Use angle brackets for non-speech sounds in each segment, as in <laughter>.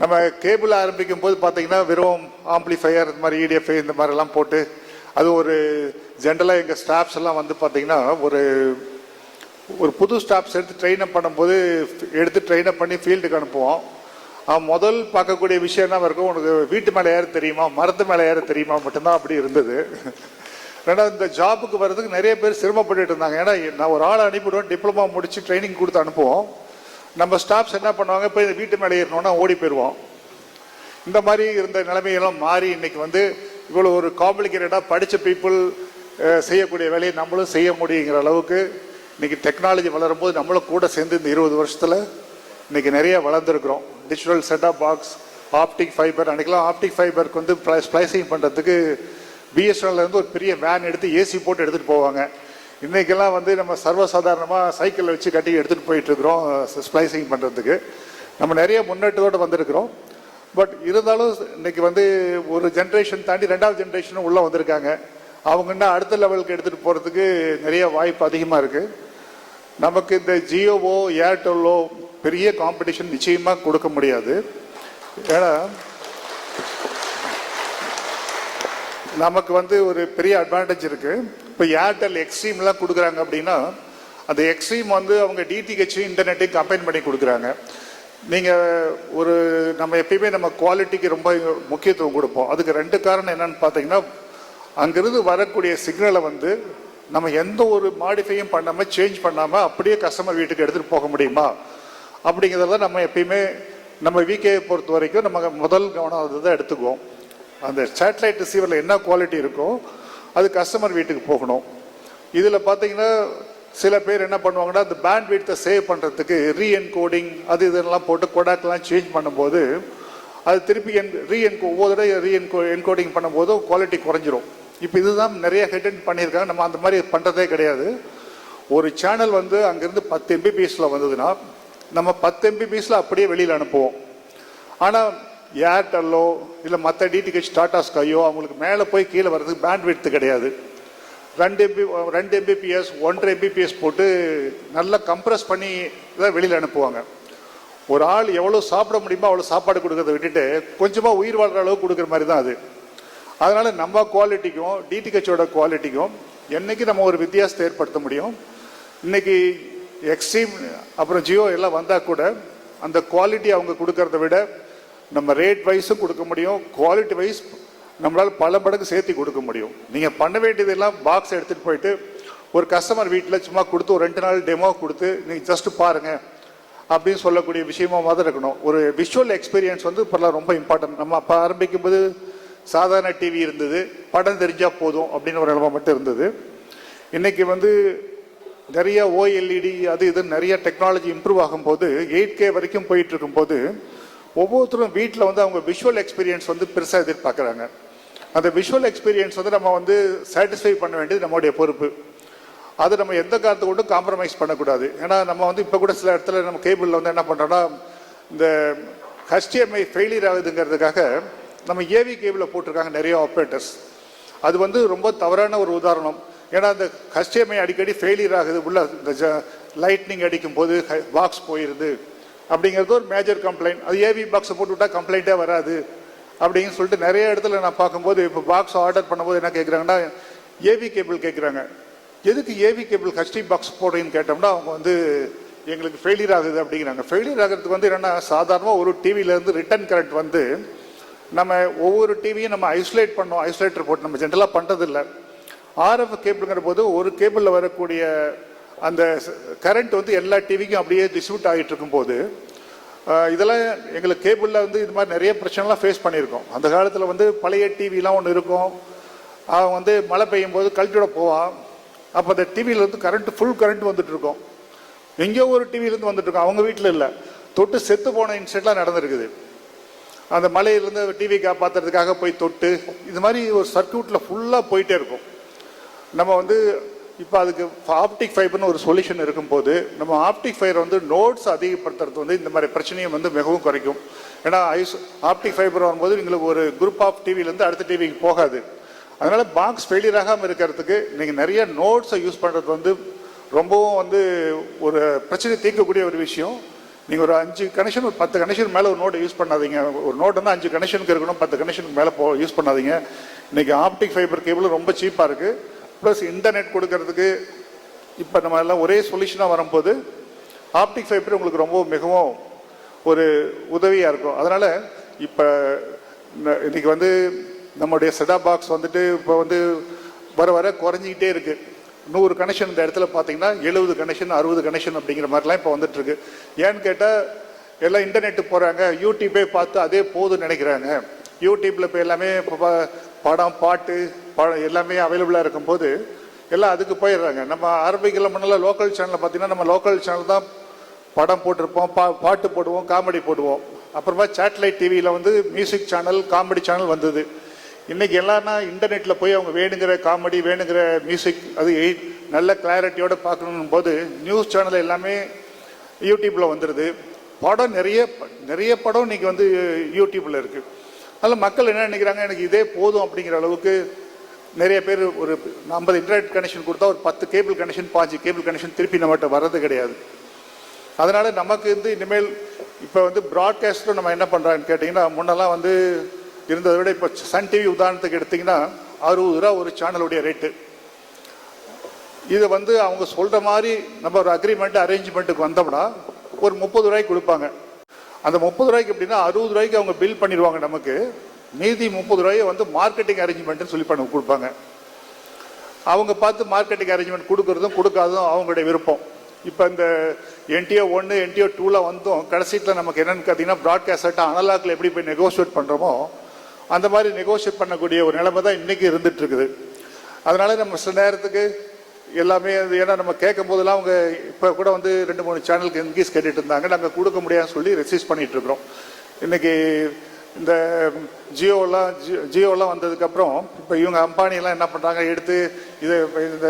நம்ம கேபிள் ஆரம்பிக்கும் போது பார்த்தீங்கன்னா வெறும் ஆம்ப்ளிஃபையர் இந்த மாதிரி இடிஎஃப்ஐ இந்த மாதிரிலாம் போட்டு அது ஒரு ஜென்ரலாக எங்கள் ஸ்டாஃப்ஸ் எல்லாம் வந்து பார்த்தீங்கன்னா ஒரு ஒரு புது ஸ்டாஃப்ஸ் எடுத்து ட்ரெயின் அப் பண்ணும்போது எடுத்து ட்ரெயின் அப் பண்ணி ஃபீல்டுக்கு அனுப்புவோம். முதல் பார்க்கக்கூடிய விஷயம் என்ன இருக்கும் உனக்கு வீட்டு மேலே ஏற தெரியுமா மரத்து மேலே ஏற தெரியுமா மட்டும்தான் அப்படி இருந்தது. ரெண்டாவது இந்த ஜாபுக்கு வர்றதுக்கு நிறைய பேர் சிரமப்பட்டு இருந்தாங்க. ஏன்னா நான் ஒரு ஆளை அனுப்பிவிடுவோம் டிப்ளமா முடிச்சு ட்ரைனிங் கொடுத்து அனுப்புவோம். நம்ம ஸ்டாஃப்ஸ் என்ன பண்ணுவாங்க? போய் இந்த வீட்டு மேலே ஏறணும்னா ஓடி போயிடுவோம். இந்த மாதிரி இருந்த நிலைமையெல்லாம் மாறி இன்னைக்கு வந்து இவ்வளோ ஒரு காம்ப்ளிகேட்டடாக படித்த பீப்புள் செய்யக்கூடிய வேலையை நம்மளும் செய்ய முடியுங்கிற அளவுக்கு இன்னைக்கு டெக்னாலஜி வளரும் போது நம்மளும் கூட சேர்ந்து இந்த இருபது வருஷத்தில் இன்னைக்கு நிறைய வளர்ந்துருக்குறோம். Digital setup box optic fibre அன்றைக்கெலாம் optic ஃபைபருக்கு வந்து ஸ்ப்ளைசிங் பண்ணுறதுக்கு பிஎஸ்என்எல்லேருந்து ஒரு பெரிய வேன் எடுத்து ஏசி போட்டு எடுத்துகிட்டு போவாங்க. இன்றைக்கெல்லாம் வந்து நம்ம சர்வசாதாரணமாக சைக்கிளில் வச்சு கட்டி எடுத்துகிட்டு போயிட்டுருக்குறோம் ஸ்ப்ளைசிங் பண்ணுறதுக்கு நம்ம நிறைய முன்னேற்றத்தோடு வந்திருக்கிறோம். பட் இருந்தாலும் இன்னைக்கு வந்து ஒரு ஜென்ரேஷன் தாண்டி ரெண்டாவது ஜென்ரேஷனும் உள்ளே வந்திருக்காங்க. அவங்கன்னா அடுத்த லெவலுக்கு எடுத்துகிட்டு போகிறதுக்கு நிறைய வாய்ப்பு அதிகமாக இருக்குது நமக்கு இந்த ஜியோவோ ஏர்டெல்லோ பெரிய காம்படிஷன் நிச்சயமாக கொடுக்க முடியாது. ஏன்னா நமக்கு வந்து ஒரு பெரிய அட்வான்டேஜ் இருக்குது இப்போ ஏர்டெல் எக்ஸ்ட்ரீம்லாம் கொடுக்குறாங்க அப்படின்னா அந்த எக்ஸ்ட்ரீம் வந்து அவங்க டிடிஹெச் இன்டர்நெட்டையும் கம்பைன் பண்ணி கொடுக்குறாங்க. நீங்கள் ஒரு நம்ம எப்பயுமே நம்ம குவாலிட்டிக்கு ரொம்ப முக்கியத்துவம் கொடுப்போம். அதுக்கு ரெண்டு காரணம் என்னன்னு பார்த்தீங்கன்னா அங்கிருந்து வரக்கூடிய சிக்னலை வந்து நம்ம எந்த ஒரு மாடிஃபையும் பண்ணாமல் சேஞ்ச் பண்ணாமல் அப்படியே கஸ்டமர் வீட்டுக்கு எடுத்துகிட்டு போக முடியுமா? அப்படிங்கிறத நம்ம எப்பயுமே நம்ம வீக்கே பொறுத்த வரைக்கும் நம்ம முதல் கவனம் அதுதான் எடுத்துக்குவோம். அந்த சேட்டலைட் ரிசீவரில் என்ன குவாலிட்டி இருக்கோ அது கஸ்டமர் வீட்டுக்கு போகணும். இதில் பார்த்தீங்கன்னா சில பேர் என்ன பண்ணுவாங்கன்னா அந்த பேண்ட் வீட்டை சேவ் பண்ணுறதுக்கு ரீஎன்கோடிங் அது இதெல்லாம் போட்டு கொடாக்கெல்லாம் சேஞ்ச் பண்ணும்போது அது திருப்பி என் ரீஎன்கோ ஒவ்வொரு தடவை ரீஎன்கோ என்கோடிங் பண்ணும்போது குவாலிட்டி குறைஞ்சிரும். இப்போ இதுதான் நிறைய ஹெட்டன் பண்ணியிருக்காங்க. நம்ம அந்த மாதிரி பண்ணுறதே கிடையாது. ஒரு சேனல் வந்து அங்கேருந்து பத்து எம்பிபிஎஸில் வந்ததுன்னா நம்ம பத்து எம்பிபிஎஸில் அப்படியே வெளியில் அனுப்புவோம். ஆனால் ஏர்டெல்லோ இல்லை மற்ற டிடிஹெச் டாடா ஸ்கையோ அவங்களுக்கு மேலே போய் கீழே வர்றதுக்கு பேண்ட் கிடையாது. ரெண்டு எம்பி ரெண்டு எம்பிபிஎஸ் ஒன்றரை எம்பிபிஎஸ் போட்டு நல்லா கம்ப்ரஸ் பண்ணி தான் வெளியில் அனுப்புவாங்க. ஒரு ஆள் எவ்வளோ சாப்பிட முடியுமோ அவ்வளோ சாப்பாடு கொடுக்கறத விட்டுட்டு கொஞ்சமாக உயிர் வாழ்கிற அளவுக்கு கொடுக்குற மாதிரி தான் அது. அதனால் நம்ம குவாலிட்டிக்கும் டிடிஹெச்சோட குவாலிட்டிக்கும் என்னைக்கு நம்ம ஒரு வித்தியாசத்தை ஏற்படுத்த முடியும்? இன்றைக்கி எக்ஸ்ட்ரீம் அப்புறம் ஜியோ எல்லாம் வந்தால் கூட அந்த குவாலிட்டி அவங்க கொடுக்கறத விட நம்ம ரேட் வைஸும் கொடுக்க முடியும் குவாலிட்டி வைஸ் நம்மளால் பல மடங்கு சேர்த்து கொடுக்க முடியும். நீங்கள் பண்ண வேண்டியதெல்லாம் பாக்ஸ் எடுத்துகிட்டு போயிட்டு ஒரு கஸ்டமர் வீட்டில் சும்மா கொடுத்து ஒரு ரெண்டு நாள் டெமோ கொடுத்து நீங்கள் ஜஸ்ட் பாருங்க அப்படின்னு சொல்லக்கூடிய விஷயமா மாதிரி இருக்கணும். ஒரு விஷுவல் எக்ஸ்பீரியன்ஸ் வந்து இப்போலாம் ரொம்ப இம்பார்ட்டன்ட் நம்ம அப்போ ஆரம்பிக்கும் போது சாதாரண டிவி இருந்தது படம் தெரிஞ்சால் போதும் அப்படின்னு ஒரு நிலைமை மட்டும் இருந்தது. இன்னைக்கு வந்து நிறைய ஓஎல்இடி அது இது நிறைய டெக்னாலஜி இம்ப்ரூவ் ஆகும்போது எயிட் கே வரைக்கும் போயிட்டு இருக்கும்போது ஒவ்வொருத்தரும் வீட்டில் வந்து அவங்க விஷுவல் எக்ஸ்பீரியன்ஸ் வந்து பெருசாக எதிர்பார்க்குறாங்க. அந்த விஷுவல் எக்ஸ்பீரியன்ஸ் வந்து நம்ம வந்து சாட்டிஸ்ஃபை பண்ண வேண்டியது நம்மளுடைய பொறுப்பு. அது நம்ம எந்த காலத்தை கொண்டும் காம்ப்ரமைஸ் பண்ணக்கூடாது. ஏன்னா நம்ம வந்து இப்போ கூட சில இடத்துல நம்ம கேபிளில் வந்து என்ன பண்ணுறோம்னா இந்த ஹெச்டிஎம்ஐ ஃபெயிலியர் ஆகுதுங்கிறதுக்காக நம்ம ஏவி கேபிளில் போட்டிருக்காங்க நிறைய ஆப்ரேட்டர்ஸ் அது வந்து ரொம்ப தவறான ஒரு உதாரணம். ஏன்னா அந்த ஹெச்டிஎம்ஐ அடிக்கடி ஃபெயிலியர் ஆகுது. உள்ள இந்த ஜ லைட்னிங் அடிக்கும் போது பாக்ஸ் போயிருது. அப்படிங்கிறது ஒரு மேஜர் கம்ப்ளைண்ட் அது ஏவி பாக்ஸை போட்டு விட்டா கம்ப்ளைண்ட்டே வராது. அப்படின்னு சொல்லிட்டு நிறைய இடத்துல நான் பார்க்கும்போது இப்போ பாக்ஸ் ஆர்டர் பண்ணும்போது என்ன கேட்குறாங்கன்னா ஏவி கேபிள் கேட்குறாங்க எதுக்கு ஏவி கேபிள் ஹச்டி பாக்ஸ் போடுறீங்கன்னு கேட்டோம்னா அவங்க வந்து எங்களுக்கு ஃபெயிலியர் ஆகுது அப்படிங்கிறாங்க. ஃபெயிலியர் ஆகிறதுக்கு வந்து என்னென்னா சாதாரணமாக ஒரு டிவியிலேருந்து ரிட்டர்ன் கரண்ட் வந்து நம்ம ஒவ்வொரு டிவியும் நம்ம ஐசோலேட் பண்ணோம் ஐசோலேட்டர் போட்டு நம்ம ஜென்ரலாக பண்ணுறதில்ல ஆர்எஃப் கேபிளுங்கிற போது ஒரு கேபிளில் வரக்கூடிய அந்த கரண்ட் வந்து எல்லா டிவிக்கும் அப்படியே டிஸ்ட்ரிபியூட் ஆகிட்டு இருக்கும்போது இதெல்லாம் எங்களுக்கு கேபிளில் வந்து இது மாதிரி நிறைய பிரச்சனைலாம் ஃபேஸ் பண்ணியிருக்கோம். அந்த காலத்தில் வந்து பழைய டிவிலாம் ஒன்று இருக்கும். அவன் வந்து மழை பெய்யும் போது கழட்டியோட போவான். அப்போ அந்த டிவியிலேருந்து வந்து கரண்ட் ஃபுல் கரண்ட் வந்துட்டு எங்கேயோ ஒரு டிவிலேருந்து வந்துட்டுருக்கோம். அவங்க வீட்டில் இல்லை. தொட்டு செத்து போன இன்சிடெண்ட்லாம் நடந்திருக்குது. அந்த மலையிலேருந்து டிவி காப்பாற்றுறதுக்காக போய் தொட்டு இது மாதிரி ஒரு சர்க்கியூட்டில் ஃபுல்லாக போயிட்டே இருக்கும். நம்ம வந்து இப்போ அதுக்கு ஆப்டிக் ஃபைபர்னு ஒரு சொல்யூஷன் இருக்கும்போது நம்ம ஆப்டிக் ஃபைபர் வந்து நோட்ஸ் அதிகப்படுத்துறது வந்து இந்த மாதிரி பிரச்சனையை வந்து மிகவும் குறைக்கும். ஏன்னா ஐஸ் ஆப்டிக் ஃபைபர் வரும்போது எங்களுக்கு ஒரு குரூப் ஆஃப் டிவிலேருந்து அடுத்த டிவிக்கு போகாது. அதனால் பாக்ஸ் ஃபெயிலியர் ஆகாமல் இருக்கிறதுக்கு நீங்கள் நிறைய நோட்ஸை யூஸ் பண்ணுறது வந்து ரொம்பவும் வந்து ஒரு பிரச்சனை தீர்க்கக்கூடிய ஒரு விஷயம். நீங்கள் ஒரு அஞ்சு கனெக்ஷன் ஒரு பத்து கனெக்ஷன் மேலே ஒரு நோட்டை யூஸ் பண்ணாதீங்க. ஒரு நோட் வந்து அஞ்சு கனெக்ஷனுக்கு இருக்கணும் பத்து கனெக்ஷனுக்கு மேலே போ யூஸ் பண்ணாதீங்க. இன்றைக்கி ஆப்டிக் ஃபைபர் கேபிள் ரொம்ப சீப்பாக இருக்குது ப்ளஸ் இன்டர்நெட் கொடுக்கறதுக்கு இப்போ நம்ம எல்லாம் ஒரே சொல்யூஷனாக வரும்போது ஆப்டிக் ஃபைபர் உங்களுக்கு ரொம்ப மிகவும் ஒரு உதவியாக இருக்கும். அதனால் இப்போ இன்னைக்கு வந்து நம்முடைய செடா பாக்ஸ் வந்துட்டு இப்போ வந்து வர வர குறைஞ்சிக்கிட்டே இருக்குது நூறு கனெக்ஷன் இந்த இடத்துல பார்த்தீங்கன்னா எழுபது கனெக்ஷன் அறுபது கனெக்ஷன் அப்படிங்கிற மாதிரிலாம் இப்போ வந்துட்டுருக்கு ஏன்னு கேட்டால் எல்லாம் இன்டர்நெட்டு போகிறாங்க யூடியூப்பே பார்த்து அதே போதும்னு நினைக்கிறாங்க. யூடியூப்பில் இப்போ எல்லாமே இப்போ படம் பாட்டு படம் எல்லாமே அவைலபிளாக இருக்கும்போது எல்லாம் அதுக்கு போயிடுறாங்க. நம்ம ஆரம்பிக்கல முன்னெல்லாம் லோக்கல் சேனலில் பார்த்தீங்கன்னா நம்ம லோக்கல் சேனல் தான் படம் போட்டிருப்போம் பா பாட்டு போடுவோம் காமெடி போடுவோம். அப்புறமா சேட்டலைட் டிவியில் வந்து மியூசிக் சேனல் காமெடி சேனல் வந்தது. இன்றைக்கி எல்லாம்னா இன்டர்நெட்டில் போய் அவங்க வேணுங்கிற காமெடி வேணுங்கிற மியூசிக் அது எயிட் நல்ல கிளாரிட்டியோடு பார்க்கணும் போது நியூஸ் சேனல் எல்லாமே யூடியூப்பில் வந்துடுது படம் நிறைய ப- நிறைய படம் இன்னைக்கு வந்து யூடியூப்பில் இருக்குது அதில் மக்கள் என்ன நினைக்கிறாங்க எனக்கு இதே போதும் அப்படிங்கிற அளவுக்கு நிறைய பேர் ஒரு ஐம்பது இன்டர்நெட் கனெக்ஷன் கொடுத்தா ஒரு பத்து கேபிள் கனெக்ஷன் பாஞ்சு கேபிள் கனெக்ஷன் திருப்பி நம்மகிட்ட வர்றது கிடையாது. அதனால் நமக்கு வந்து இனிமேல் இப்போ வந்து ப்ராட்காஸ்ட்டில் நம்ம என்ன பண்ணுறாங்கன்னு கேட்டிங்கன்னா முன்னெல்லாம் வந்து இருந்ததை விட இப்போ சன் டிவி உதாரணத்துக்கு எடுத்திங்கன்னா அறுபது ரூபா ஒரு சேனலுடைய ரேட்டு இதை வந்து அவங்க சொல்கிற மாதிரி நம்ம ஒரு அக்ரிமெண்ட் அரேஞ்ச்மெண்ட்டுக்கு வந்தோம்னா ஒரு முப்பது ரூபாய்க்கு கொடுப்பாங்க. அந்த முப்பது ரூபாய்க்கு எப்படின்னா அறுபது ரூபாய்க்கு அவங்க பில் பண்ணிடுவாங்க நமக்கு. மீதி முப்பது ரூபாயை வந்து மார்க்கெட்டிங் அரேஞ்ச்மெண்ட்னு சொல்லி பண்ண கொடுப்பாங்க. அவங்க பார்த்து மார்க்கெட்டிங் அரேஞ்ச்மெண்ட் கொடுக்கறதும் கொடுக்காததும் அவங்களுடைய விருப்பம். இப்போ இந்த என்டிஓ ஒன்று என்டிஓ டூவில் வந்தும் கடைசியில் நமக்கு என்னென்னு பார்த்தீங்கன்னா ப்ராட்காஸ்ட் அனலாக்கில் எப்படி போய் நெகோஷியேட் பண்ணுறோமோ அந்த மாதிரி நெகோஷியேட் பண்ணக்கூடிய ஒரு நிலைமை தான் இன்றைக்கி இருந்துகிட்ருக்குது இருக்குது. அதனால நம்ம சில நேரத்துக்கு எல்லாமே ஏன்னா நம்ம கேட்கும் போதெல்லாம் அவங்க இப்போ கூட வந்து ரெண்டு மூணு சேனலுக்கு இன்கீஸ் கேட்டுட்டு இருந்தாங்க. நாங்கள் கொடுக்க முடியாதுன்னு சொல்லி ரெசிஸ்ட் பண்ணிகிட்ருக்குறோம் இன்றைக்கி இந்த ஜியோலாம் ஜி- ஜியோலாம் வந்ததுக்கப்புறம் இப்போ இவங்க அம்பானிலாம் என்ன பண்ணுறாங்க எடுத்து இது இந்த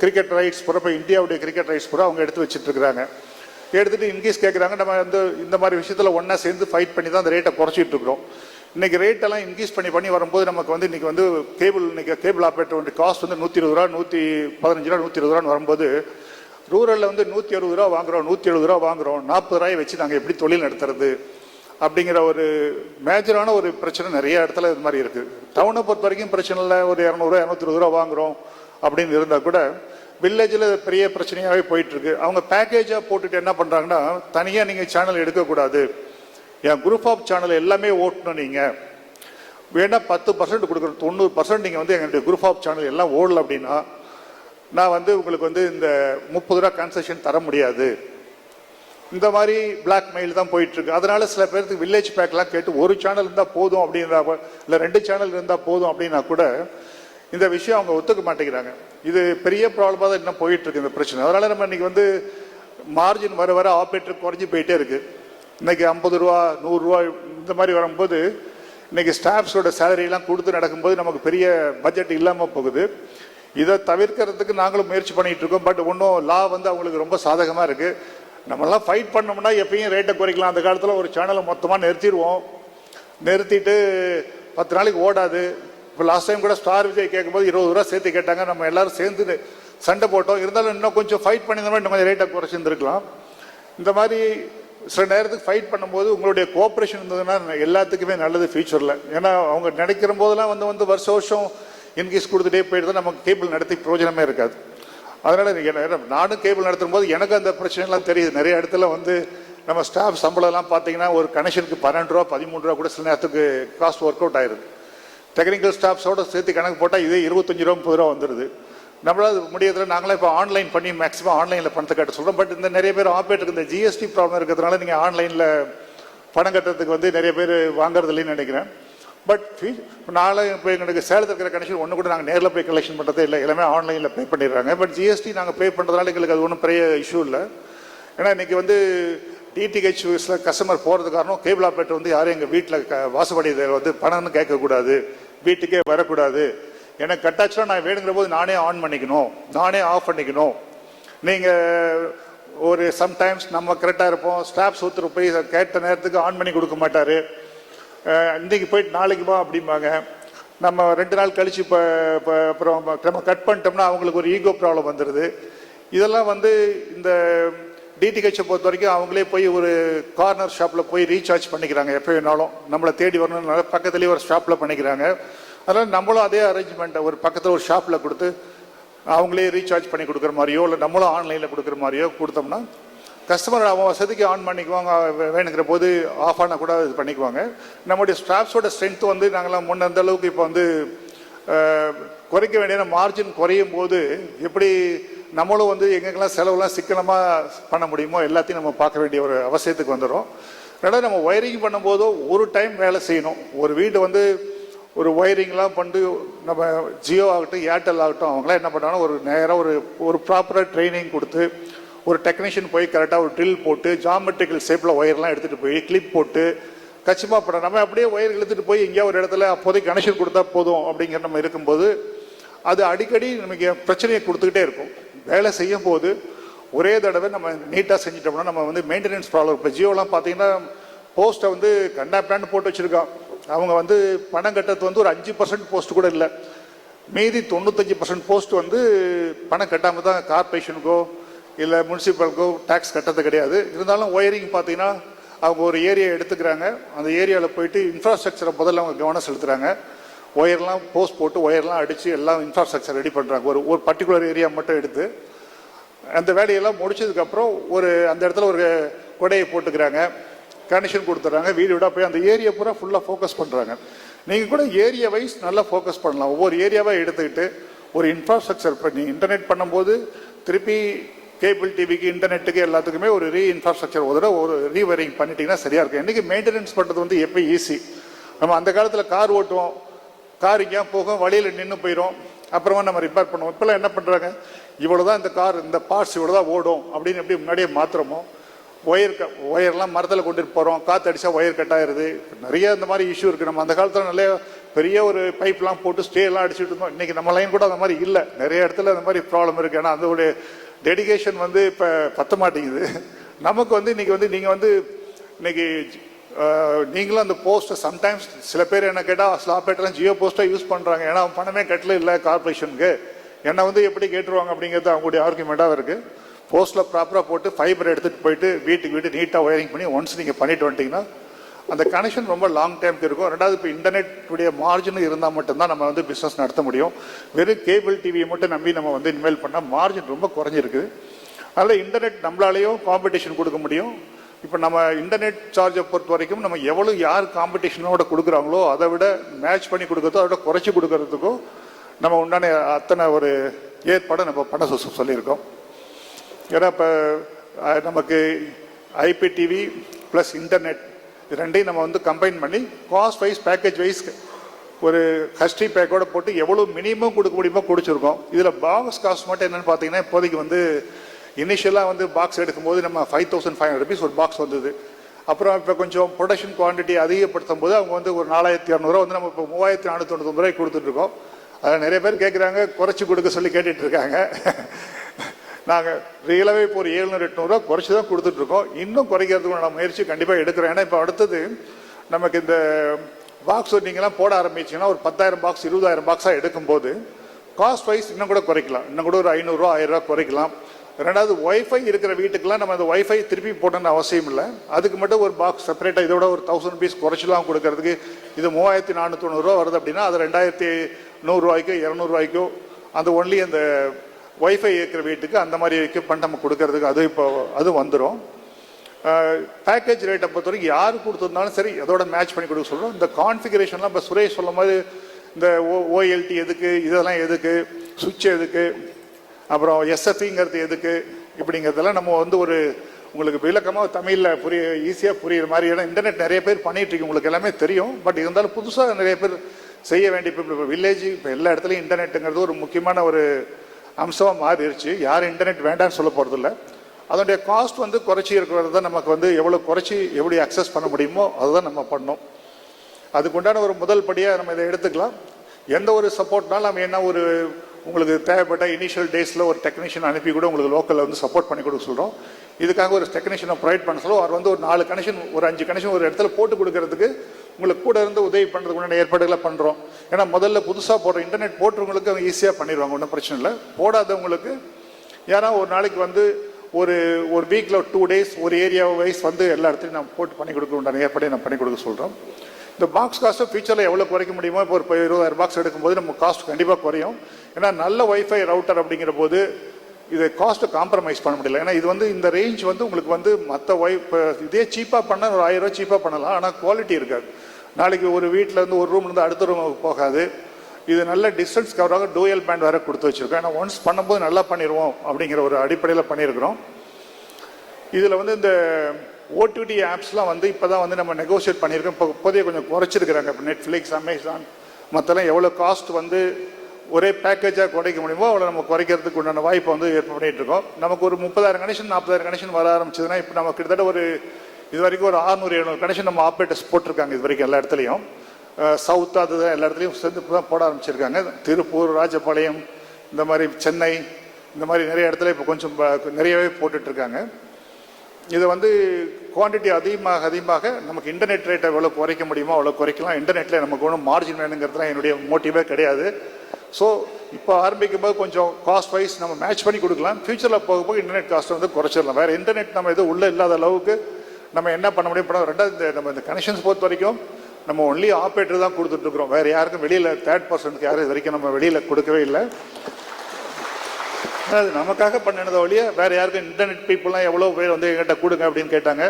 கிரிக்கெட் ரைட்ஸ் பூரா இப்போ இந்தியாவுடைய கிரிக்கெட் ரைட்ஸ் பூரா அவங்க எடுத்து வச்சுட்ருக்குறாங்க. இருக்கிறாங்க எடுத்துட்டு இன்கேஸ் கேட்குறாங்க நம்ம வந்து இந்த மாதிரி விஷயத்தில் ஒன்றா சேர்ந்து ஃபைட் பண்ணி தான் அந்த ரேட்டை குறைச்சிட்டு இருக்கிறோம் இன்றைக்கி ரேட்டெல்லாம் இன்க்ரீஸ் பண்ணி பண்ணி வரும்போது நமக்கு வந்து இன்னைக்கு வந்து கேபிள் இன்றைக்கி கேபிள் ஆப்ரேட்டர் காஸ்ட் வந்து நூற்றி இருபது ரூபா நூற்றி பதினஞ்சு ரூபா நூற்றி இருபது ரூபான்னு வரும்போது ரூரலில் வந்து நூற்றி அறுபது ரூபா வாங்குறோம் நூற்றி எழுபது ரூபா வாங்குறோம் நாற்பது ரூபாயை வச்சு நாங்கள் எப்படி தொழில் நடத்துறது? அப்படிங்கிற ஒரு மேஜரான ஒரு பிரச்சனை நிறைய இடத்துல இது மாதிரி இருக்குது டவுனை பொறுத்த வரைக்கும் பிரச்சனை இல்லை. ஒரு இரநூறுவா இரநூத்தி இருபது ரூபா வாங்குறோம் அப்படின்னு இருந்தால் கூட வில்லேஜில் பெரிய பிரச்சனையாகவே போயிட்டுருக்கு. அவங்க பேக்கேஜாக போட்டுட்டு என்ன பண்ணுறாங்கன்னா தனியாக நீங்கள் சேனல் எடுக்கக்கூடாது. என் குரூப் ஆஃப் சேனல் எல்லாமே ஓட்டணும் நீங்கள் வேணா பத்து பர்சன்ட் கொடுக்குற தொண்ணூறு பர்சன்ட் நீங்கள் வந்து எங்களுடைய குரூப் ஆஃப் சேனல் எல்லாம் ஓடல அப்படின்னா நான் வந்து உங்களுக்கு வந்து இந்த முப்பது ரூபா கன்செஷன் தர முடியாது. இந்த மாதிரி பிளாக் மெயில் தான் போயிட்டு இருக்கு அதனால சில பேருக்கு வில்லேஜ் பேக்லாம் கேட்டு ஒரு சேனல் இருந்தால் போதும் அப்படின்றா இல்லை ரெண்டு சேனல் இருந்தால் போதும் அப்படின்னா கூட இந்த விஷயம் அவங்க ஒத்துக்க மாட்டேங்கிறாங்க. இது பெரிய ப்ராப்ளமாக தான் இன்னும் போயிட்டு இருக்கு இந்த பிரச்சனை. அதனால நம்ம இன்றைக்கி வந்து மார்ஜின் வர வர ஆப்ரேட்டர் குறைஞ்சி போயிட்டே இருக்கு. இன்னைக்கு ஐம்பது ரூபா நூறுரூவா இந்த மாதிரி வரும்போது இன்னைக்கு ஸ்டாஃப்ஸோட சேலரியெல்லாம் கொடுத்து நடக்கும்போது நமக்கு பெரிய பட்ஜெட் இல்லாமல் போகுது. இதை தவிர்க்கிறதுக்கு நாங்களும் முயற்சி பண்ணிகிட்டு இருக்கோம். பட் ஒன்றும் லா வந்து அவங்களுக்கு ரொம்ப சாதகமாக இருக்குது நம்மலாம் ஃபைட் பண்ணோம்னா எப்பயும் ரேட்டை குறைக்கலாம். அந்த காலத்தில் ஒரு சேனலை மொத்தமாக நிறுத்திடுவோம். நிறுத்திட்டு பத்து நாளைக்கு ஓடாது. இப்போ லாஸ்ட் டைம் கூட ஸ்டார் விஜய் கேட்கும்போது இருபது ரூபா சேர்த்து கேட்டாங்க. நம்ம எல்லாரும் சேர்ந்து சண்டை போட்டோம். இருந்தாலும் இன்னும் கொஞ்சம் ஃபைட் பண்ணியிருந்தோம்னா இன்னும் கொஞ்சம் ரேட்டை குறைச்சிருந்துருக்கலாம். இந்த மாதிரி சில நேரத்துக்கு ஃபைட் பண்ணும்போது உங்களுடைய கோஆப்ரேஷன் இருந்ததுன்னா எல்லாத்துக்குமே நல்லது ஃபியூச்சரில் ஏன்னா அவங்க நினைக்கிற போதெல்லாம் வந்து வந்து வருஷ வருஷம் இன்கேஸ் கொடுத்துட்டே போயிட்டு நமக்கு கேபிள் நடத்தி பிரயோஜனமே இருக்காது. அதனால என்ன- நானும் கேபிள் நடத்தும் போது எனக்கு அந்த பிரச்சனைலாம் தெரியுது. நிறைய இடத்துல வந்து நம்ம ஸ்டாஃப் சம்பளம்லாம் பார்த்தீங்கன்னா ஒரு கனெக்ஷனுக்கு பன்னெண்டு ரூபா பதிமூணு ரூபா கூட சில நேரத்துக்கு காஸ்ட் ஒர்க் அவுட் ஆயிருது டெக்னிக்கல் ஸ்டாஃப்ஸோட சேர்த்து கணக்கு போட்டால் இதே இருபத்தஞ்சு ரூபா முப்பது ரூபா வந்துடுது நம்மளால் முடியறதுல நாங்களே இப்போ ஆன்லைன் பண்ணி மேக்ஸிமம் ஆன்லைனில் பணத்தை கட்ட சொல்கிறோம் பட் இந்த நிறைய பேர் ஆப்ரேட்டருக்கு இந்த ஜிஎஸ்டி ப்ராப்ளம் இருக்கிறதுனால நீங்கள் ஆன்லைனில் பணம் கட்டுறதுக்கு வந்து நிறைய பேர் வாங்குறதில்லைன்னு நினைக்கிறேன். பட் நாளை இப்போ எங்களுக்கு சேலத்தில் இருக்கிற கனெக்ஷன் ஒன்று கூட நாங்கள் நேரில் போய் கலெக்ஷன் பண்ணுறதே இல்லை. எல்லாமே ஆன்லைனில் பே பண்ணிடுறாங்க. பட் ஜிஎஸ்டி நாங்கள் பே பண்ணுறதுனால எங்களுக்கு அது ஒன்றும் பெரிய இஷ்யூ இல்லை. ஏன்னா இன்றைக்கி வந்து டிடிஹெச் கஸ்டமர் போகிறது காரணம் கேபிள் ஆப்ரேட்டர் வந்து யாரும் எங்கள் வீட்டில் க வாசப்படியில் வந்து பணம்னு கேட்கக்கூடாது. வீட்டுக்கே வரக்கூடாது. எனக்கு கட்டாச்சுன்னா நான் வேணுங்கிற போது நானே ஆன் பண்ணிக்கணும். நானே ஆஃப் பண்ணிக்கணும். நீங்கள் ஒரு சம்டைம்ஸ் நம்ம கரெக்டாக இருப்போம். ஸ்டாஃப்ஸ் ஒருத்தர் போய் கேட்ட நேரத்துக்கு ஆன் பண்ணி கொடுக்க மாட்டார். இன்றைக்கு போயிட்டு நாளைக்கு வா அப்படிம்பாங்க. நம்ம ரெண்டு நாள் கழித்து இப்போ இப்போ அப்புறம் நம்ம கட் பண்ணிட்டோம்னா அவங்களுக்கு ஒரு ஈகோ ப்ராப்ளம் வந்துடுது இதெல்லாம் வந்து இந்த டிடிஹெச்சை பொறுத்த வரைக்கும் அவங்களே போய் ஒரு கார்னர் ஷாப்பில் போய் ரீசார்ஜ் பண்ணிக்கிறாங்க எப்போ வேணாலும். நம்மளை தேடி வரணும்னால பக்கத்துலேயே ஒரு ஷாப்பில் பண்ணிக்கிறாங்க. அதனால் நம்மளும் அதே அரேஞ்ச்மெண்ட்டை ஒரு பக்கத்தில் ஒரு ஷாப்பில் கொடுத்து அவங்களே ரீசார்ஜ் பண்ணி கொடுக்குற மாதிரியோ இல்லை நம்மளும் ஆன்லைனில் கொடுக்குற மாதிரியோ கொடுத்தோம்னா கஸ்டமர் அவன் வசதிக்கு ஆன் பண்ணிக்குவாங்க வேணுங்கிற போது ஆஃப் ஆனால் கூட இது பண்ணிக்குவாங்க. நம்முடைய ஸ்டாஃப்ஸோட ஸ்ட்ரென்த் வந்து நாங்களாம் முன்ன அந்த அளவுக்கு இப்போ வந்து குறைக்க வேண்டிய மார்ஜின் குறையும் போது எப்படி நம்மளும் வந்து எங்கெங்கெல்லாம் செலவுலாம் சிக்கனமாக பண்ண முடியுமோ எல்லாத்தையும் நம்ம பார்க்க வேண்டிய ஒரு அவசியத்துக்கு வந்துடும் ரெண்டாவது நம்ம ஒயரிங் பண்ணும்போதோ ஒரு டைம் வேலை செய்யணும். ஒரு வீடு வந்து ஒரு ஒயரிங்லாம் பண்ணி நம்ம ஜியோ ஆகட்டும் ஏர்டெல் ஆகட்டும் அவங்களாம் என்ன பண்ணாலும் ஒரு நேராக ஒரு ஒரு ப்ராப்பராக ட்ரைனிங் கொடுத்து ஒரு டெக்னீஷியன் போய் கரெக்டாக ஒரு ட்ரில் போட்டு ஜாமெட்ரிக்கல் ஷேப்பில் ஒயர்லாம் எடுத்துகிட்டு போய் கிளிப் போட்டு கச்சிமா படம் நம்ம அப்படியே ஒயர் இழுத்துட்டு போய் எங்கேயா ஒரு இடத்துல அப்போதைக்கு கனெக்ஷன் கொடுத்தா போதும் அப்படிங்கிற நம்ம இருக்கும்போது அது அடிக்கடி நமக்கு பிரச்சனையை கொடுத்துக்கிட்டே இருக்கும். வேலை செய்யும் போது ஒரே தடவை நம்ம நீட்டாக செஞ்சிட்டோம்னா நம்ம வந்து மெயின்டெனன்ஸ் ப்ராப்ளம் இப்போ ஜியோலாம் பார்த்தீங்கன்னா போஸ்ட்டை வந்து கண்டா பிளான் போட்டு வச்சுருக்கான் அவங்க வந்து பணம் கட்டுறது வந்து ஒரு அஞ்சு பர்சன்ட் போஸ்ட் கூட இல்லை. மீதி தொண்ணூத்தஞ்சு பர்சன்ட் போஸ்ட் வந்து பணம் கட்டாமல் தான் கார்பரேஷனுக்கோ இல்லை முனிசிபலுக்கோ டேக்ஸ் கட்டுறது கிடையாது. இருந்தாலும் ஒயரிங் பார்த்தீங்கன்னா அவங்க ஒரு ஏரியா எடுத்துக்கிறாங்க. அந்த ஏரியாவில் போயிட்டு இன்ஃப்ராஸ்ட்ரக்சரை முதல்ல அவங்க கவனம் செலுத்துகிறாங்க ஒயர்லாம் போஸ்ட் போட்டு ஒயர்லாம் அடித்து எல்லாம் இன்ஃப்ராஸ்ட்ரக்சர் ரெடி பண்ணுறாங்க ஒரு ஒரு பர்டிகுலர் ஏரியா மட்டும் எடுத்து. அந்த வேலையெல்லாம் முடிச்சதுக்கப்புறம் ஒரு அந்த இடத்துல ஒரு கொடையை போட்டுக்கிறாங்க. கனெக்ஷன் கொடுத்துட்றாங்க. வீடு விட போய் அந்த ஏரியா பூரா ஃபுல்லாக ஃபோக்கஸ் பண்ணுறாங்க நீங்கள் கூட ஏரியா வைஸ் நல்லா ஃபோக்கஸ் பண்ணலாம். ஒவ்வொரு ஏரியாவாக எடுத்துக்கிட்டு ஒரு இன்ஃப்ராஸ்ட்ரக்சர் பண்ணி இன்டர்நெட் பண்ணும்போது திருப்பி கேபிள் டிவிக்கு இன்டர்நெட்டுக்கு எல்லாத்துக்குமே ஒரு ரீ இன்ஃப்ராஸ்ட்ரக்சர் ஒரு ஒரு ரீவரிங் பண்ணிட்டீங்கன்னா சரியாக இருக்கும். இன்றைக்கி மெயின்டெனன்ஸ் பண்ணுறது வந்து எப்போ ஈஸி நம்ம அந்த காலத்தில் கார் ஓட்டுவோம். கார் எங்கேயா போகும் வழியில் நின்று போயிடும் அப்புறமா நம்ம ரிப்பேர் பண்ணுவோம். இப்போல்லாம் என்ன பண்ணுறாங்க இவ்வளோ தான் இந்த கார் இந்த பார்ட்ஸ் இவ்வளோ தான் ஓடும் அப்படின்னு எப்படி முன்னாடியே மாத்திரமோ ஒயர் க ஒயர்லாம் மரத்தில் கொண்டுட்டு போகிறோம் காற்று அடித்தா ஒயர் கட் நிறைய இந்த மாதிரி இஷ்யூ இருக்குது நம்ம அந்த காலத்தில் நிறைய பெரிய ஒரு பைப்லாம் போட்டு ஸ்டேலாம் அடிச்சுட்டு இருந்தோம். இன்றைக்கி நம்ம லைன் கூட அந்த மாதிரி இல்லை. நிறைய இடத்துல அந்த மாதிரி ப்ராப்ளம் இருக்குது ஏன்னா அதோடைய டெடிகேஷன் வந்து இப்போ பத்த மாட்டேங்குது. நமக்கு வந்து இன்றைக்கி வந்து நீங்கள் வந்து இன்னைக்கு நீங்களும் அந்த போஸ்ட்டை சம்டைம்ஸ் சில பேர் என்ன கேட்டால் ஸ்லாப்பேட்டெலாம் ஜியோ போஸ்ட்டாக யூஸ் பண்ணுறாங்க ஏன்னா அவன் பணமே கட்டல இல்லை கார்பரேஷனுக்கு என்னை வந்து எப்படி கேட்டுருவாங்க அப்படிங்கிறது அவங்களுடைய ஆர்குமெண்ட்டாக இருக்குது போஸ்ட்டில் ப்ராப்பராக போட்டு ஃபைபர் எடுத்துகிட்டு போயிட்டு வீட்டுக்கு வீட்டு நீட்டாக ஒயரிங் பண்ணி ஒன்ஸ் நீங்கள் பண்ணிட்டு வந்துட்டிங்கன்னா அந்த கனெக்ஷன் ரொம்ப லாங் டைம்க்கு இருக்கும். ரெண்டாவது இப்போ இன்டர்நெட்டுடைய மார்ஜின் இருந்தால் மட்டும்தான் நம்ம வந்து பிஸ்னஸ் நடத்த முடியும். வெறும் கேபிள் டிவியை மட்டும் நம்பி நம்ம வந்து இன்வெல் பண்ணால் மார்ஜின் ரொம்ப குறைஞ்சிருக்குது. அதனால் இன்டர்நெட் நம்மளாலேயும் காம்படிஷன் கொடுக்க முடியும். இப்போ நம்ம இன்டர்நெட் சார்ஜை பொறுத்த வரைக்கும் நம்ம எவ்வளோ யார் காம்படிஷனோட கொடுக்குறாங்களோ அதை விட மேட்ச் பண்ணி கொடுக்கறதோ அதை விட குறைச்சி கொடுக்கறதுக்கும் நம்ம உண்டான அத்தனை ஒரு ஏற்பாடை நம்ம பண்ண சொ- சொல்லியிருக்கோம். ஏன்னா இப்போ நமக்கு ஐபிடிவி ப்ளஸ் இன்டர்நெட் இது ரெண்டையும் நம்ம வந்து கம்பைன் பண்ணி காஸ்ட் வைஸ் பேக்கேஜ் வைஸ் ஒரு ஹஸ்ட்ரி பேக்கோட போட்டு எவ்வளோ மினிமம் கொடுக்க முடியுமோ குடிச்சிருக்கோம் இதில் பாக்ஸ் காஸ்ட் மட்டும் என்னென்னு பார்த்தீங்கன்னா இப்போதைக்கு வந்து இனிஷியலாக வந்து பாக்ஸ் எடுக்கும்போது நம்ம five thousand five hundred rupees ஒரு பாக்ஸ் வந்தது. அப்புறம் இப்போ கொஞ்சம் ப்ரொடக்ஷன் குவான்டிட்டி அதிகப்படுத்தும் போது அவங்க வந்து ஒரு நாலாயிரத்தி இரநூறுவா வந்து நம்ம இப்போ மூவாயிரத்தி நானூற்றி தொண்ணூத்தொம்பது ரூபாய்க்கு கொடுத்துட்ருக்கோம் அதில் நிறைய பேர் கேட்குறாங்க குறைச்சி கொடுக்க சொல்லி கேட்டுட்ருக்காங்க நாங்கள் ரியலாகவே இப்போ ஒரு ஏழ்நூறு எட்நூறுரூவா குறைச்சி தான் கொடுத்துட்ருக்கோம். இன்னும் குறைக்கிறதுக்கு முயற்சி கண்டிப்பாக எடுக்கிறோம் ஏன்னா இப்போ அடுத்தது நமக்கு இந்த பாக்ஸ் நீங்களாம் போட ஆரம்பிச்சிங்கன்னா ஒரு பத்தாயிரம் பாக்ஸ் இருபதாயிரம் பாக்ஸாக எடுக்கும்போது காஸ்ட் வைஸ் இன்னும் கூட குறைக்கலாம். இன்னும் கூட ஒரு ஐநூறுரூவா ஆயிரரூவா குறைக்கலாம். ரெண்டாவது ஒய்ஃபை இருக்கிற வீட்டுக்கெல்லாம் நம்ம அந்த ஒய்ஃபை திருப்பி போடணும்னு அவசியம் இல்லை. அதுக்கு மட்டும் ஒரு பாக்ஸ் செப்பரேட்டாக இதோட ஒரு தௌசண்ட் ருபீஸ் குறைச்சலாம் கொடுக்கறதுக்கு இது மூவாயிரத்தி நானூற்றி தொண்ணூறுரூவா வருது அப்படின்னா அது ரெண்டாயிரத்தி நூறுரூவாய்க்கோ இரநூறுவாய்க்கோ அந்த ஒன்லி அந்த ஒய்ஃபை இருக்கிற வீட்டுக்கு அந்த மாதிரி எக்யூப்மெண்ட் நம்ம கொடுக்கறதுக்கு அது இப்போ அது வந்துடும் பேக்கேஜ் ரேட்டை பொறுத்த வரைக்கும் யார் கொடுத்துருந்தாலும் சரி அதோட மேட்ச் பண்ணி கொடுக்க சொல்கிறோம் இந்த கான்ஃபிகரேஷன்லாம் இப்போ சுரேஷ் சொல்லும் போது இந்த ஓ ஓஎல்டி எதுக்கு இதெல்லாம் எதுக்கு சுவிட்ச் எதுக்கு அப்புறம் எஸ்எஃப்ங்கிறது எதுக்கு இப்படிங்கிறதெல்லாம் நம்ம வந்து ஒரு உங்களுக்கு விளக்கமாக தமிழில் புரிய ஈஸியாக புரியுற மாதிரி ஏன்னா இன்டர்நெட் நிறைய பேர் பண்ணிகிட்ருக்கு உங்களுக்கு எல்லாமே தெரியும். பட் இருந்தாலும் புதுசாக நிறைய பேர் செய்ய வேண்டிய இப்போ வில்லேஜ் இப்போ எல்லா இடத்துலையும் இன்டர்நெட்டுங்கிறது ஒரு முக்கியமான ஒரு அம்சமாக மாறிடுச்சு. யாரும் இன்டர்நெட் வேண்டாம்னு சொல்ல போகிறதில்ல அதனுடைய காஸ்ட் வந்து குறைச்சி இருக்கிறது தான் நமக்கு வந்து எவ்வளோ குறைச்சி எப்படி அக்சஸ் பண்ண முடியுமோ அதுதான் நம்ம பண்ணோம். அதுக்குண்டான ஒரு முதல் படியாக நம்ம இதை எடுத்துக்கலாம். எந்த ஒரு சப்போர்ட்னாலும் நம்ம என்ன ஒரு உங்களுக்கு தேவைப்பட்ட இனிஷியல் டேஸில் ஒரு டெக்னீஷியன் அனுப்பி கூட உங்களுக்கு லோக்கலில் வந்து சப்போர்ட் பண்ணி கொடுக்க சொல்கிறோம் இதுக்காக ஒரு டெக்னீஷியனை ப்ரொவைட் பண்ண சொல்லுவோம் அவர் வந்து ஒரு நாலு கனெக்ஷன் ஒரு அஞ்சு கனெக்ஷன் ஒரு இடத்துல போட்டு கொடுக்கறதுக்கு உங்களுக்கு கூட இருந்து உதவி பண்ணுறதுக்கு உண்டான ஏற்பாடுகளை பண்ணுறோம் ஏன்னா முதல்ல புதுசாக போடுற இன்டர்நெட் போட்டுறவங்களுக்கு அவங்க ஈஸியாக பண்ணிடுவாங்க ஒன்றும் பிரச்சனை இல்லை. போடாதவங்களுக்கு யாரா ஒரு நாளைக்கு வந்து ஒரு ஒரு வீக்கில் டூ டேஸ் ஒரு ஏரியா வைஸ் வந்து எல்லா இடத்துலையும் நான் போட்டு பண்ணி கொடுக்க உண்டான ஏற்பாடை நான் பண்ணி கொடுக்க சொல்கிறோம் இந்த பாக்ஸ் காஸ்ட்டை ஃபியூச்சரில் எவ்வளோ குறைக்க முடியுமோ இப்போ ஒரு இருபதாயிரம் பாக்ஸ் எடுக்கும்போது நம்ம காஸ்ட் கண்டிப்பாக குறையும். ஏன்னா நல்ல ஒய்ஃபை ரவுட்டர் அப்படிங்கிற போது இது காஸ்ட்டை காம்ப்ரமைஸ் பண்ண முடியல. ஏன்னா இது வந்து இந்த ரேஞ்ச் வந்து உங்களுக்கு வந்து மற்ற ஒய்ஃப் இப்போ இதே சீப்பாக பண்ணால் ஒரு ஆயிரம் ரூபா சீப்பாக பண்ணலாம். ஆனால் குவாலிட்டி இருக்காது. நாளைக்கு ஒரு வீட்டில் இருந்து ஒரு ரூம்லேருந்து அடுத்த ரூமுக்கு போகாது. இது நல்ல டிஸ்டன்ஸ் கவராக டூயல் பேண்ட் வேறு கொடுத்து வச்சிருக்கோம். ஏன்னா ஒன்ஸ் பண்ணும்போது நல்லா பண்ணிடுவோம் அப்படிங்கிற ஒரு அடிப்படையில் பண்ணியிருக்கிறோம். இதில் வந்து இந்த ஓடிடி ஆப்ஸ்லாம் வந்து இப்போ தான் வந்து நம்ம நெகோஷியேட் பண்ணியிருக்கோம். இப்போ இப்போதைய கொஞ்சம் குறைச்சிருக்கிறாங்க. இப்போ நெட்ஃப்ளிக்ஸ் அமேசான் மற்றெல்லாம் எவ்வளோ காஸ்ட் வந்து ஒரே பேக்கேஜாக குறைக்க முடியுமோ அவ்வளோ நம்ம குறைக்கிறதுக்கு உண்டான வாய்ப்பை வந்து ஏற்ப பண்ணிட்டு இருக்கோம். நமக்கு ஒரு முப்பதாயிரம் கனெக்ஷன் நாற்பதாயிரம் கனெக்ஷன் வர ஆரம்பிச்சதுன்னா இப்போ நம்ம கிட்டத்தட்ட ஒரு இது வரைக்கும் ஒரு ஆறுநூறு எழுநூறு கனெக்ஷன் நம்ம ஆப்ரேட்டர்ஸ் போட்டிருக்காங்க இது வரைக்கும் எல்லா இடத்துலையும். சவுத் அது எல்லா இடத்துலையும் சேர்ந்து இப்போ தான் போட ஆரம்பிச்சிருக்காங்க. திருப்பூர் ராஜபாளையம் இந்த மாதிரி சென்னை இந்த மாதிரி நிறைய இடத்துல இப்போ கொஞ்சம் நிறையவே போட்டுட்ருக்காங்க இதை இது வந்து குவாண்டிட்டி அதிகமாக அதிகமாக நமக்கு இன்டர்நெட் ரேட்டை எவ்வளோ குறைக்க முடியுமோ அவ்வளோ குறைக்கலாம். இன்டர்நெட்டில் நமக்கு ஒன்றும் மார்ஜின் வேணுங்கிறதுலாம் என்னுடைய மோட்டிவே கிடையாது. ஸோ இப்போ ஆரம்பிக்கும் போது கொஞ்சம் காஸ்ட் வைஸ் நம்ம மேட்ச் பண்ணி கொடுக்கலாம். ஃபியூச்சரில் போக போக இன்டர்நெட் காஸ்ட்டை வந்து குறைச்சிடலாம். வேறு இன்டர்நெட் நம்ம எதுவும் உள்ளே இல்லாத அளவுக்கு நம்ம என்ன பண்ண முடியும்? படம் ரெண்டாவது இந்த நம்ம இந்த கனெக்ஷன்ஸ் பொறுத்த வரைக்கும் நம்ம ஒன்லி ஆப்ரேட்டர் தான் கொடுத்துட்ருக்குறோம் வேறு யாருக்கும் வெளியில் தேர்ட் பர்சனுக்கு யாரும் இது வரைக்கும் நம்ம வெளியில் கொடுக்கவே இல்லை. அது நமக்காக பண்ணினதை வழியாக வேறு யாருக்கும் இன்டர்நெட் பீப்புளெலாம் எவ்வளோ பேர் வந்து எங்கிட்ட கொடுங்க அப்படின்னு கேட்டாங்க.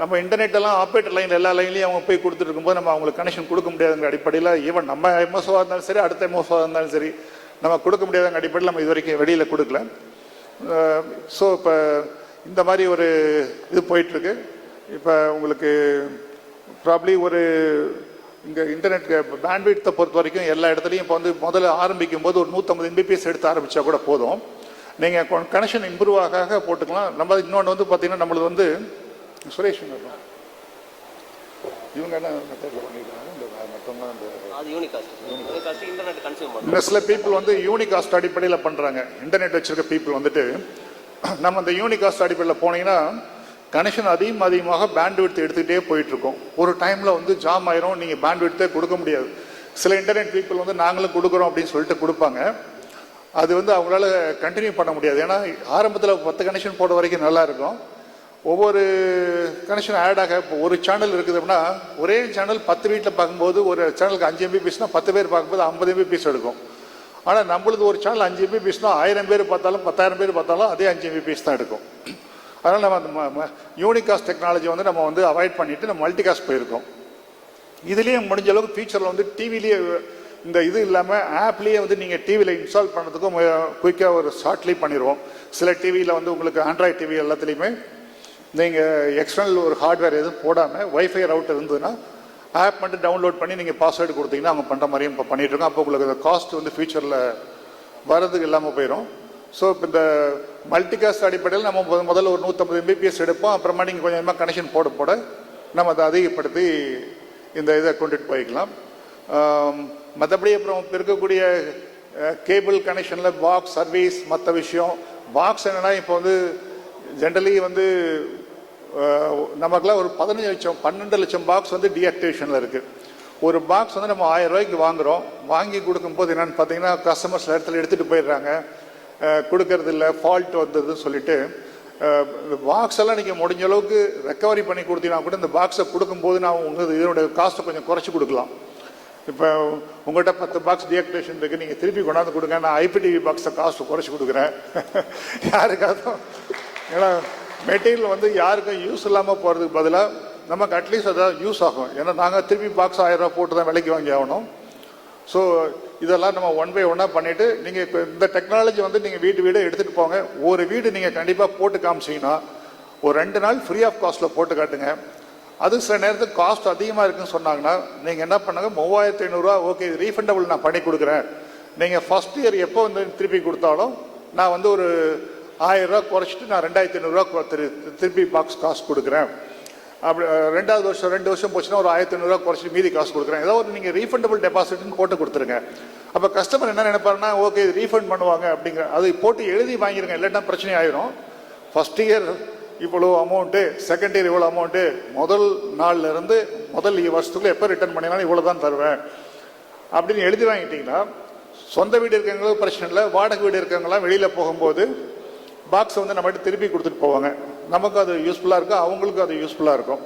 நம்ம இன்டர்நெட் எல்லாம் ஆப்ரேட்டர் லைன் எல்லா லைன்லையும் அவங்க போய் கொடுத்துட்டு இருக்கும்போது நம்ம அவங்களுக்கு கனெக்ஷன் கொடுக்க முடியாதுங்கிற அடிப்படையில் ஈவன் நம்ம எம்எஸ்ஓவாக இருந்தாலும் சரி அடுத்த எம்எஸ்ஓவாக இருந்தாலும் சரி நம்ம கொடுக்க முடியாதுங்க அடிப்படையில் நம்ம இது வரைக்கும் வெளியில் கொடுக்கல. ஸோ இப்போ இந்த மாதிரி ஒரு இது போயிட்டுருக்கு. இப்போ உங்களுக்கு ப்ராப்ளி ஒரு இங்கே இன்டர்நெட் பேண்ட்வித்தை பொறுத்த வரைக்கும் எல்லா இடத்துலையும் இப்போ வந்து முதல்ல ஆரம்பிக்கும் போது ஒரு நூற்றம்பது எம்பிபிஎஸ் எடுத்து ஆரம்பித்தா கூட போதும். நீங்கள் கனெக்ஷன் இம்ப்ரூவ் ஆக போட்டுக்கலாம். நம்ம இன்னொன்று வந்து பார்த்திங்கன்னா நம்மளது வந்து சுரேஷ் வரும். இவங்க என்ன மெத்தடில் பண்ணியிருக்காங்க இந்த இன்னும் சில பீப்புள் வந்து யூனிகாஸ்ட் அடிப்படையில் பண்ணுறாங்க இன்டர்நெட் வச்சிருக்க பீப்புள் வந்துட்டு நம்ம அந்த யூனிகாஸ்ட் அடிப்படையில் போனீங்கன்னா கனெக்ஷன் அதிகம் அதிகமாக பேண்ட் எடுத்துக்கிட்டே போயிட்டு இருக்கோம் ஒரு டைமில் வந்து ஜாம் ஆயிரும் நீங்கள் பேண்ட் கொடுக்க முடியாது. சில இன்டர்நெட் பீப்புள் வந்து நாங்களும் கொடுக்குறோம் அப்படின்னு சொல்லிட்டு கொடுப்பாங்க. அது வந்து அவங்களால கண்டினியூ பண்ண முடியாது. ஏன்னா ஆரம்பத்தில் பத்து கனெக்ஷன் போட வரைக்கும் நல்லா இருக்கும். ஒவ்வொரு கனெக்ஷன் ஆட் ஆக இப்போ ஒரு சேனல் இருக்குது அப்படின்னா ஒரே சேனல் பத்து வீட்டில் பார்க்கும்போது ஒரு சேனலுக்கு அஞ்சு எம்பிபிஎஸ்னால் பத்து பேர் பார்க்கும்போது ஐம்பது எம்பிபிஎஸ் எடுக்கும். ஆனால் நம்மளுக்கு ஒரு சேனல் அஞ்சு எம்பிபிஎஸ்னால் ஆயிரம் பேர் பார்த்தாலும் பத்தாயிரம் பேர் பார்த்தாலும் அதே அஞ்சு எம்பிபிஎஸ் தான் எடுக்கும். அதனால் நம்ம அந்த யூனிகாஸ்ட் டெக்னாலஜி வந்து நம்ம வந்து அவாய்ட் பண்ணிட்டு நம்ம மல்டிகாஸ்ட் போயிருக்கோம். இதுலேயே முடிஞ்ச அளவுக்கு ஃபியூச்சரில் வந்து டிவிலேயே இந்த இது இல்லாமல் ஆப்லேயே வந்து நீங்கள் டிவியில் இன்ஸ்டால் பண்ணுறதுக்கும் குயிக்காக ஒரு ஷார்ட்லி பண்ணிடுவோம் சில டிவியில் வந்து உங்களுக்கு ஆண்ட்ராய்ட் டிவி எல்லாத்துலேயுமே நீங்கள் எக்ஸ்டர்னல் ஒரு ஹார்ட்வேர் எதுவும் போடாமல் ஒய்ஃபை ரவுட்டர் இருந்ததுன்னா ஆப் மட்டும் டவுன்லோட் பண்ணி நீங்கள் பாஸ்வேர்டு கொடுத்தீங்கன்னா அவங்க பண்ணுற மாதிரியும் இப்போ பண்ணிகிட்ருக்கோம் அப்போ உங்களுக்கு அந்த காஸ்ட் வந்து ஃபியூச்சரில் வரதுக்கு இல்லாமல் போயிடும் ஸோ இப்போ இந்த மல்டிகாஸ்ட் அடிப்படையில் நம்ம முதல்ல ஒரு நூற்றம்பது எம்பிபிஎஸ் எடுப்போம். அப்புறமா நீங்கள் கொஞ்சமாக கனெக்ஷன் போட போட நம்ம அதை அதிகப்படுத்தி இந்த இதை கொண்டுட்டு போய்க்கலாம். மற்றபடி அப்புறம் இப்போ இருக்கக்கூடிய கேபிள் கனெக்ஷனில் பாக்ஸ் சர்வீஸ் மற்ற விஷயம். பாக்ஸ் என்னென்னா இப்போ வந்து ஜென்ரலி வந்து நமக்குலாம் ஒரு பதினஞ்சு லட்சம் பன்னெண்டு லட்சம் பாக்ஸ் வந்து டிஆக்டிவேஷனில் இருக்குது ஒரு பாக்ஸ் வந்து நம்ம ஆயிரம் ரூபாய்க்கு வாங்குறோம். வாங்கி கொடுக்கும்போது என்னென்னு பார்த்தீங்கன்னா கஸ்டமர்ஸ் இடத்துல எடுத்துகிட்டு போயிடுறாங்க. கொடுக்கறது இல்லை ஃபால்ட் வந்ததுன்னு சொல்லிட்டு பாக்ஸ் எல்லாம் நீங்கள் முடிஞ்ச அளவுக்கு ரெக்கவரி பண்ணி கொடுத்தீங்கன்னா கூட இந்த பாக்ஸை கொடுக்கும்போது நான் உங்களுக்கு இதனுடைய காஸ்ட்டை கொஞ்சம் குறைச்சி கொடுக்கலாம். இப்போ உங்கள்கிட்ட பத்து பாக்ஸ் டிஆக்டிவேஷன் இருக்குது நீங்கள் திருப்பி கொண்டாந்து கொடுங்க. நான் ஐபிடிவி பாக்ஸை காஸ்ட்டு குறைச்சி கொடுக்குறேன். <laughs> யாருக்காவது ஏன்னா மெட்டீரியல் வந்து யாருக்கும் யூஸ் இல்லாமல் போகிறதுக்கு பதிலாக நமக்கு அட்லீஸ்ட் அதாவது யூஸ் ஆகும். ஏன்னா நாங்கள் திருப்பி பாக்ஸ் ஆயிரம் ரூபா போட்டு தான் விலைக்கு வாங்கி ஆகணும். ஸோ இதெல்லாம் நம்ம ஒன் பை ஒன்னாக பண்ணிவிட்டு நீங்கள் இப்போ இந்த டெக்னாலஜி வந்து நீங்கள் வீட்டு வீடு எடுத்துகிட்டு போங்க. ஒரு வீடு நீங்கள் கண்டிப்பாக போட்டு காமிச்சீங்கன்னா ஒரு ரெண்டு நாள் ஃப்ரீ ஆஃப் காஸ்ட்டில் போட்டு காட்டுங்க. அது சில நேரத்துக்கு காஸ்ட் அதிகமாக இருக்குன்னு சொன்னாங்கன்னா நீங்கள் என்ன பண்ணுங்க மூவாயிரத்தி ஐநூறுரூவா ஓகே இது ரீஃபண்டபிள் நான் பண்ணி கொடுக்குறேன். நீங்கள் ஃபஸ்ட் இயர் எப்போ வந்து திருப்பி கொடுத்தாலும் நான் வந்து ஒரு ஆயிரரூவா குறைச்சிட்டு நான் ரெண்டாயிரத்தி ஐநூறுரூவா திருப்பி பாக்ஸ் காசு கொடுக்குறேன். அப்படி ரெண்டாவது வருஷம் ரெண்டு வருஷம் போச்சுன்னா ஒரு ஆயிரத்தி ஐநூறுரூவா குறைச்சிட்டு மீதி காசு கொடுக்குறேன். ஏதோ ஒரு நீங்கள் ரீஃபண்டபிள் டெபாசிட்னு போட்டு கொடுத்துருங்க. அப்போ கஸ்டமர் என்ன நினைப்பாருன்னா ஓகே இது ரீஃபண்ட் பண்ணுவாங்க அப்படிங்கிற அது போட்டு எழுதி வாங்கிருங்க இல்லைன்னா பிரச்சனை ஆயிரும். ஃபர்ஸ்ட் இயர் இவ்வளோ அமௌண்ட்டு செகண்ட் இயர் இவ்வளோ அமௌண்ட்டு முதல் நாள்ல இருந்து முதல் வருஷத்துக்குள்ள எப்போ ரிட்டர்ன் பண்ணினாலும் இவ்வளோ தான் தருவேன். அப்படின்னு எழுதி வாங்கிட்டீங்கன்னா சொந்த வீடு இருக்கவங்களும் பிரச்சனை இல்லை வாடகை வீடு இருக்கிறவங்களாம் வெளியில் போகும்போது பாக்ஸை வந்து நம்மகிட்ட திருப்பி கொடுத்துட்டு போவாங்க. நமக்கு அது யூஸ்ஃபுல்லாக இருக்கும் அவங்களுக்கும் அது யூஸ்ஃபுல்லாக இருக்கும்.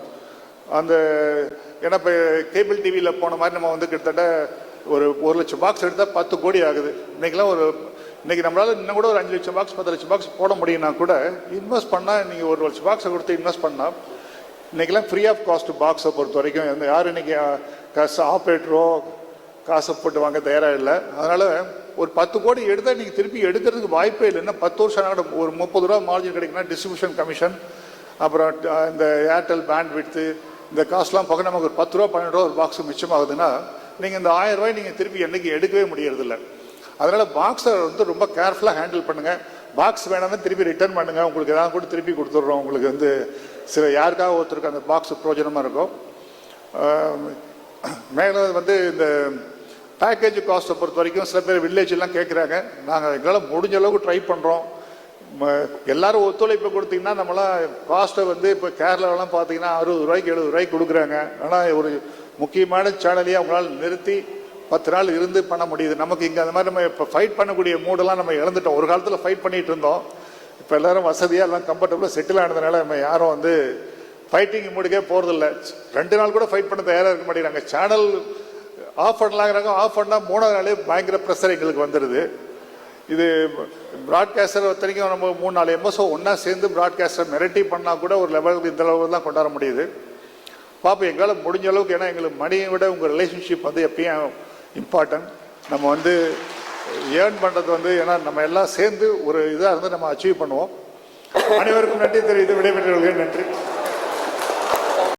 அந்த ஏன்னா இப்போ கேபிள் டிவியில் போன மாதிரி நம்ம வந்து கிட்டத்தட்ட ஒரு ஒரு லட்சம் பாக்ஸ் எடுத்தால் பத்து கோடி ஆகுது. இன்றைக்கெலாம் ஒரு இன்றைக்கி நம்மளால இன்னும் கூட ஒரு அஞ்சு லட்சம் பாக்ஸ் பத்து லட்சம் பாக்ஸ் போட முடியும்னா கூட இன்வெஸ்ட் பண்ணால் நீங்கள் ஒரு லட்சம் பாக்ஸை கொடுத்து இன்வெஸ்ட் பண்ணால் இன்றைக்கெல்லாம் ஃப்ரீ ஆஃப் காஸ்ட் பாக்ஸை பொறுத்த வரைக்கும் எந்த யார் இன்னைக்கு காசு ஆப்ரேட்டரோ காசை போட்டு வாங்க தயாராக இல்லை. அதனால் ஒரு பத்து கோடி எடுத்தால் நீங்கள் திருப்பி எடுக்கிறதுக்கு வாய்ப்பே இல்லைன்னா பத்து வருஷம் ஆனாலும் ஒரு முப்பது ரூபா மார்ஜின் கிடைக்குன்னா டிஸ்ட்ரிபியூஷன் கமிஷன் அப்புறம் இந்த ஏர்டெல் பேண்ட் விடுத்து இந்த காசுலாம் பக்கம் நமக்கு ஒரு பத்து ரூபா பன்னெண்டு ரூபா ஒரு பாக்ஸ் மிச்சமாகுதுன்னா நீங்கள் இந்த ஆயிரம் ரூபாய் நீங்கள் திருப்பி என்னைக்கு எடுக்கவே முடியறதில்ல. அதனால் பாக்ஸை வந்து ரொம்ப கேர்ஃபுல்லாக ஹேண்டில் பண்ணுங்கள் பாக்ஸ் வேணாம்னா திருப்பி ரிட்டர்ன் பண்ணுங்கள் உங்களுக்கு எதாவது கூட திருப்பி கொடுத்துட்றோம். உங்களுக்கு வந்து சில யாருக்காக ஒருத்தருக்கு அந்த பாக்ஸ் பிரயோஜனமாக இருக்கும் மேலே வந்து இந்த பேக்கேஜ் காஸ்ட்டை பொறுத்த வரைக்கும் சில பேர் வில்லேஜ்லாம் கேட்குறாங்க நாங்கள் எங்களால் முடிஞ்ச அளவுக்கு ட்ரை பண்ணுறோம் எல்லாரும் ஒத்துழைப்பு கொடுத்தீங்கன்னா நம்மளாம் காஸ்ட்டை வந்து இப்போ கேரளாவெலாம் பார்த்தீங்கன்னா அறுபது ரூபாய்க்கு எழுபது ரூபாய்க்கு கொடுக்குறாங்க. ஆனால் ஒரு முக்கியமான சேனலையே அவங்களால் நிறுத்தி பத்து நாள் இருந்து பண்ண முடியுது. நமக்கு இங்கே அந்த மாதிரி நம்ம இப்போ ஃபைட் பண்ணக்கூடிய மூடெல்லாம் நம்ம இழந்துட்டோம். ஒரு காலத்தில் ஃபைட் பண்ணிகிட்டு இருந்தோம். இப்போ எல்லாரும் வசதியாக எல்லாம் கம்ஃபர்டபுளாக செட்டில் ஆனதுனால நம்ம யாரும் வந்து ஃபைட்டிங் மூடுக்கே போகிறதில்ல ரெண்டு நாள் கூட ஃபைட் பண்ண தயாராக இருக்க மாட்டேங்கிறாங்க. சேனல் ஆஃப் பண்ணலாங்கிறாங்க ஆஃப் பண்ணால் மூணாவது நாளே பயங்கர ப்ரெஷர் எங்களுக்கு வந்துடுது இது ப்ராட்காஸ்டர் வரைக்கும் நம்ம மூணு நாலு எம்எஸ்ஓ ஒன்றா சேர்ந்து ப்ராட்காஸ்டர் மிரட்டி பண்ணால் கூட ஒரு லெவலுக்கு இந்த லெவலுக்கு தான் கொண்டாட முடியுது. பார்ப்போம் எங்களால் முடிஞ்ச அளவுக்கு ஏன்னா எங்களுக்கு மணியை விட உங்கள் ரிலேஷன்ஷிப் வந்து எப்பயும் இம்பார்ட்டன்ட் நம்ம வந்து ஏர்ன் பண்ணுறது வந்து ஏன்னா நம்ம எல்லாம் சேர்ந்து ஒரு இதாக இருந்து நம்ம அச்சீவ் பண்ணுவோம். அனைவருக்கும் நன்றி தெரிவித்து விடைபெற்றவர்கள் நன்றி.